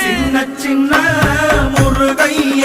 சின்ன சின்ன முருகைய.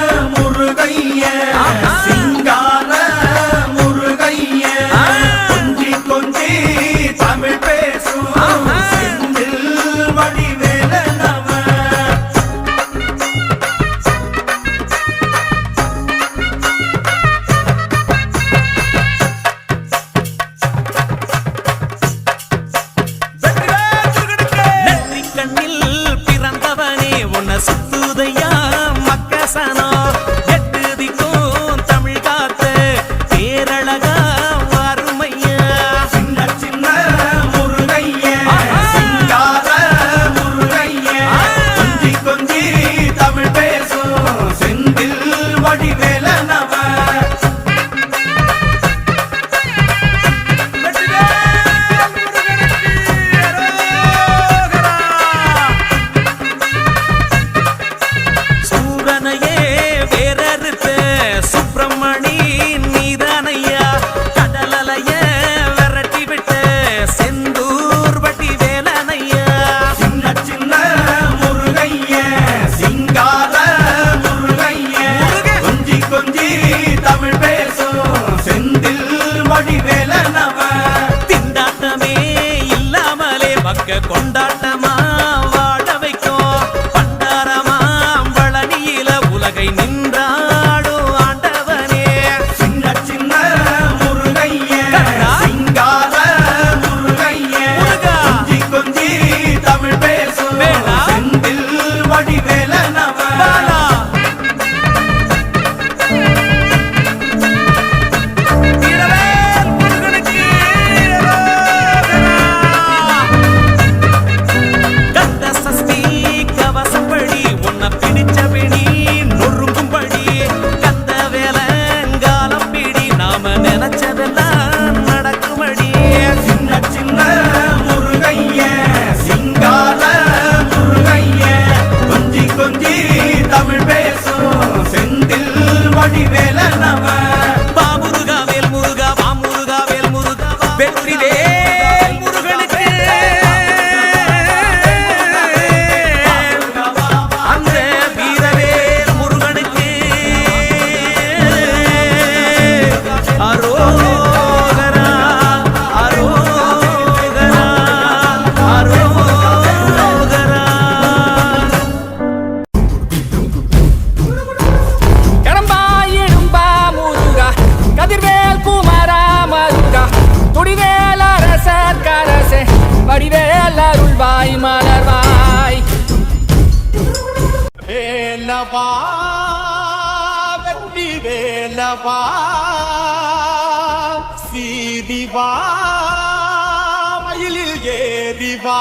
nivel. வேலவா வெற்றி வேலவா சீதிவா மயிலில் ஏறிவா.